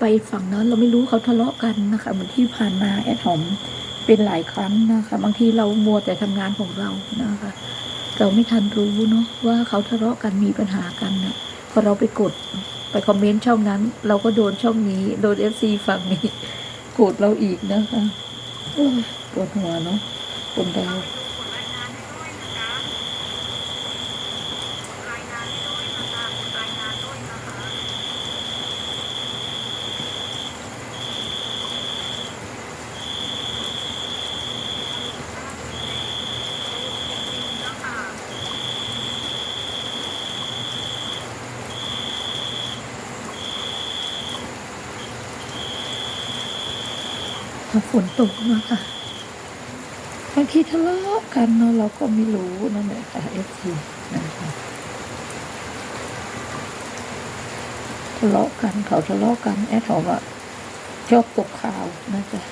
ไปฝั่งนั้นเราไม่รู้เขาทะเลาะกันนะคะเหมือนที่ผ่านมาแอดหอมเป็นหลายครั้งนะคะ บางทีเรามัวแต่ทำงานของเรานะคะ เราไม่ทันรู้เนาะว่าเขาทะเลาะกันมีปัญหากันนะพอเราไปกดไปคอมเมนต์ช่องนั้น เราก็โดนช่องนี้ โดนเอฟซีฝั่งนี้โกรธเราอีกนะคะโอ้ปวดหัวเนาะคนเรา พอฝนตกมาค่ะบางทีทะเลาะกันเนาะเราก็ไม่รู้นั่นแหละค่ะเอฟซีนะคะทะเลาะกันเขาทะเลาะกันแอดหอมอะชอบตกข่าวนะจ๊ะ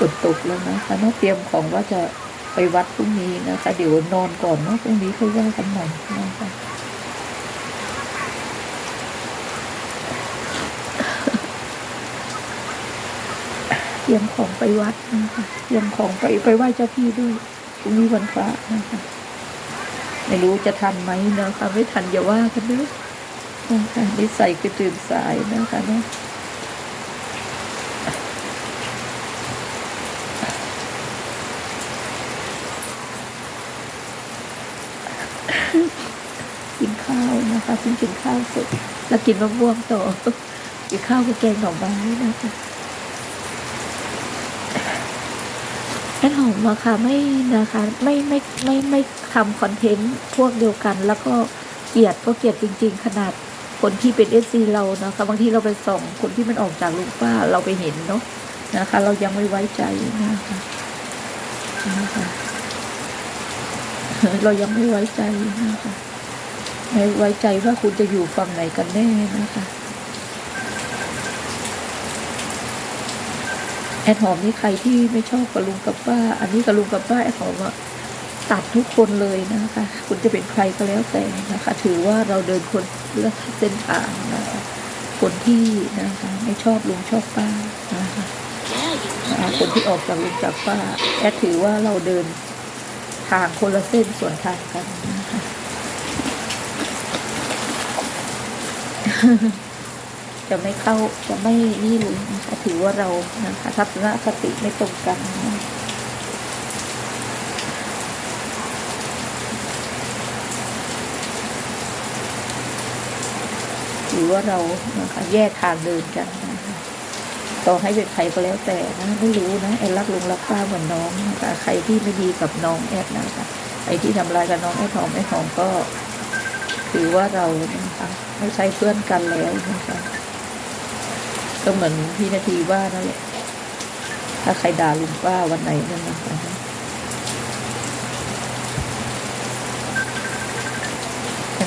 ฝนตกแล้วนะคะเนาะเตรียมของว่าจะไปวัดพรุ่งนี้นะคะ เดี๋ยวนอนก่อนเนาะพรุ่งนี้ค่อยว่ากันใหม่นะคะเตรียมของไปวัดนะคะเตรียมของไปไปไหว้เจ้าที่ด้วยพรุ่งนี้วันพระนะคะไม่รู้จะทันไหมนะคะไม่ทันอย่าว่ากันเด้อนะคะนิสัยคือตื่นสายนะคะเนาะ ข้าวนะคะเพิ่งกินข้าวเสร็จแล้วกินมะม่วงต่อกินข้าวกับแกงหน่อไม้นะคะแอนหอมอะค่ะไม่นะคะไม่ไม่ไม่ไม่ทำคอนเทนต์พวกเดียวกัน แล้วก็เกลียดก็เกลียดจริง ๆ ขนาดคนที่เป็นเอซีเรานะคะบางทีเราไปส่องคนที่มันออกจากลุงป้าเราไปเห็นเนาะนะคะ เรายังไม่ไว้ใจนะคะนะคะเรายังไม่ไว้ใจนะคะ ไม่ไว้ใจว่าคุณจะอยู่ฝั่งไหนกันแน่นะคะแอดหอมนี่ใครที่ไม่ชอบกับลุงกับป้า อันนี้กับลุงกับป้าแอดหอมอะตัดทุกคนเลยนะคะ คุณจะเป็นใครก็แล้วแต่นะคะ ถือว่าเราเดินคนลือกเส้นทางนะคะคนที่นะคะ ไม่ชอบลุงชอบป้านะคะคนที่ออกจากลุงจากป้าแอดถือว่าเราเดินทางคนละเส้นส่วนทางกันนะคะ จะไม่เข้าจะไม่นี่เลยนะคะถือว่าเรานะคะทัศนคติไม่ตรงกันนะถือว่าเรานะคะแยกทางเดินกันนะคะต่อให้เป็นใครก็แล้วแต่นะไม่รู้นะแอดรักลุงรักป้าเหมือนน้องนะคะใครที่ไม่ดีกับน้องแอดนะคะใครที่ทำลายกับน้องแอดหอมแอดหอมก็ ถือว่าเรานะ ไม่ใช่เพื่อนกันแล้วนะคะก็เหมือนพี่นาทีว่านั่นแหละถ้าใครด่าลุงป้าวันไหนนั่นนะคะ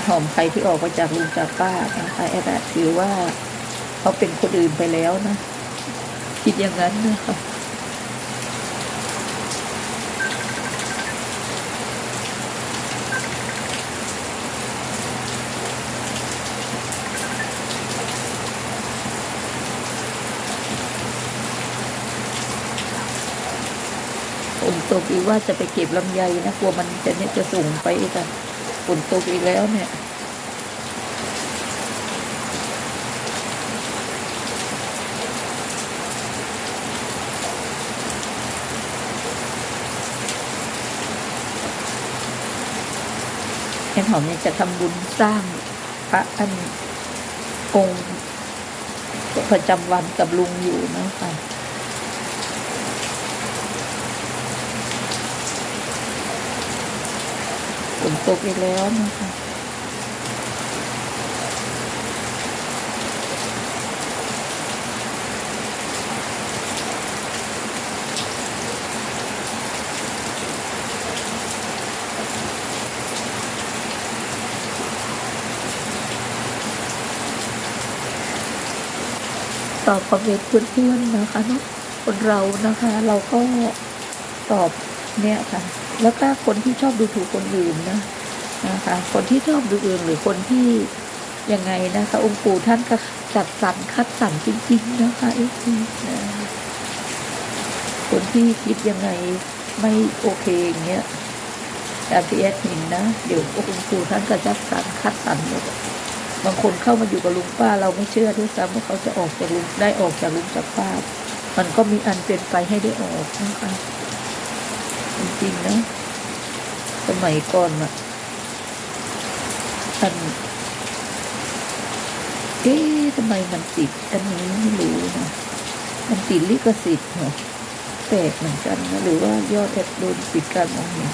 หอมใครที่ออกมาจากลุงจากป้านะคะแอนอะถือว่าเขาเป็นคนอื่นไปแล้วนะ คิดอย่างนั้นนะคะ นตกอีกว่าจะไปเก็บลำไยนะกลัวมันจะเนี่ยจะส่งไปอีกอะฝนตกอีกแล้วเนี่ยแอนหอมเนี่ยจะทำบุญสร้างพระอันองค์ประจำวันกับลุงอยู่นะคะ ฝน ตกอีกแล้วนะคะตอบคอมเมนต์เพื่อนๆนะคะเนาะคนเรานะคะ เราก็ตอบเนี่ยค่ะ แล้วก็คนที่ชอบดูถูกคนอื่นนะนะคะคนที่ชอบดูอื่นหรือคนที่ยังไงนะคะองค์ปู่ท่านก็จัดสรรคัดสรรจริงๆนะคะไอ้ทีนะคนที่คิดยังไงไม่โอเคอย่างเงี้ยแต่พีเอสเห็นนะเดี๋ยวองค์ปู่ท่านก็จัดสรรคัดสรรหมดบางคนเข้ามาอยู่กับลุงป้าเราไม่เชื่อด้วยซ้ำว่าเขาจะออกจากลุงได้ออกจากลุงจากป้า มันก็มีอันเป็นไปให้ได้ออกนะคะ ริง ๆ นะ สมัยก่อนอะอันเอ๊ะทำไมมันติด อันนี้ไม่รู้นะมันติดลิขสิทธิ์เหรอแปลกเหมือนกันนะหรือว่ายอดแอดโดนปิดการมองเห็น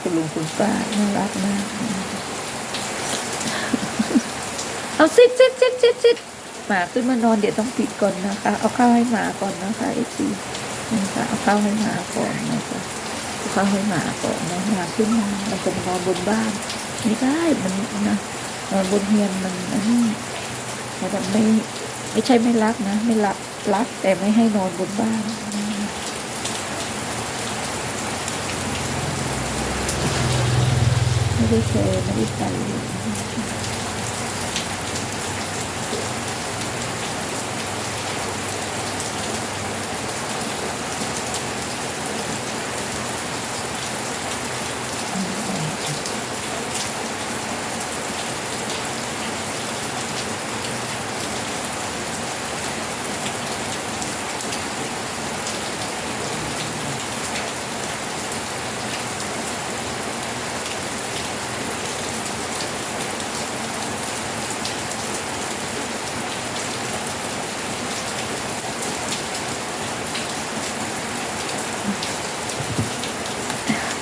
คุณลุงคุณป้าน่ารักมาก เอาซิดซิดซิดซิดซิดหมาขึ้นมานอนเดี๋ยวต้องปิดก่อนนะคะ เอาข้าวให้หมาก่อนนะคะไอซีนะคะเอาข้าวให้หมาก่อนนะคะเอาข้าวให้หมาก่อนนะหมาขึ้นมามันจะนอนบนบ้านไม่ได้มันนะนอนบนเฮียนมันนี่ไม่ไม่ใช่ไม่รักนะ ไม่รักรักแต่ไม่ให้นอนบนบ้านไม่ ได้แชร์ไ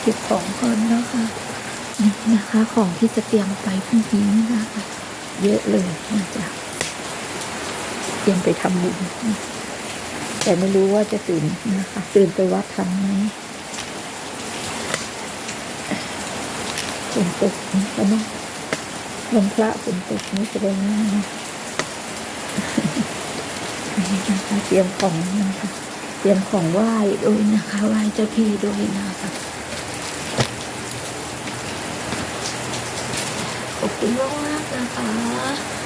ส่เก็บของก่อนนะคะนี่นะคะ ของที่จะเตรียมไปพรุ่งนี้นะคะเยอะเลยนะจ๊ะเตรียมไปทำบุญนะแต่ไม่รู้ว่าจะตื่นนะคะตื่นไปวัดทันไหมฝนตกนะคะเนาะวันพระฝนตกนี่แสดงว่านะนี่นะคะเตรียมของนะคะ เตรียมของไหว้ด้วยนะคะไหว้เจ้าที่ด้วยนะคะ ขอบคุณมากๆนะคะ